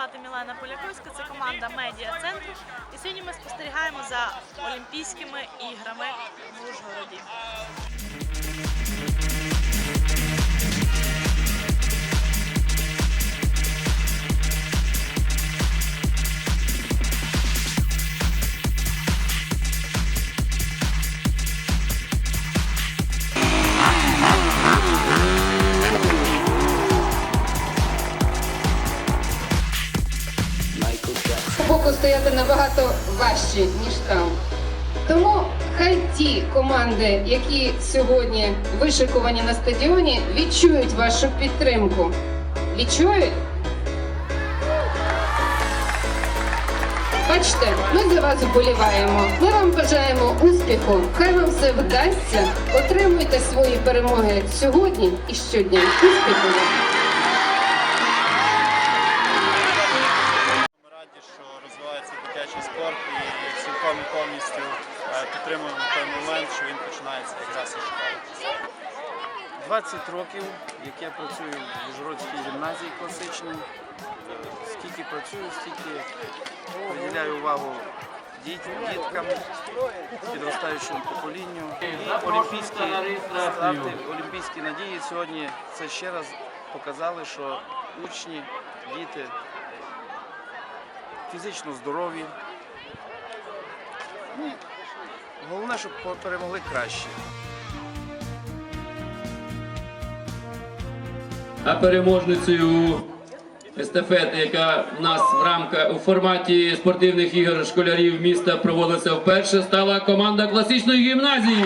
звати Мілена Поляковська, це команда медіа центру. І сьогодні ми спостерігаємо за Олімпійськими іграми в Ужгороді. Боку стояти набагато важче, ніж там. Тому хай ті команди, які сьогодні вишикувані на стадіоні, відчують вашу підтримку. Відчують? Бачите, ми за вас вболіваємо. Ми вам бажаємо успіху. Хай вам все вдасться. Отримуйте свої перемоги сьогодні і щодня. Успіху! вам! Дитячий спорт і цілком і повністю е, підтримуємо той момент, що він починається якраз із школи. 20 років, як я працюю в Ужгородській гімназії класичній. Скільки працюю, стільки приділяю увагу діт- діткам, підростаючому поколінню. І олімпійські старти, олімпійські надії сьогодні це ще раз показали, що учні, діти фізично здорові. Ну, Головне, щоб перемогли краще. А переможницею естафети, яка в нас в рамках у форматі спортивних ігор школярів міста проводилася вперше, стала команда класичної гімназії.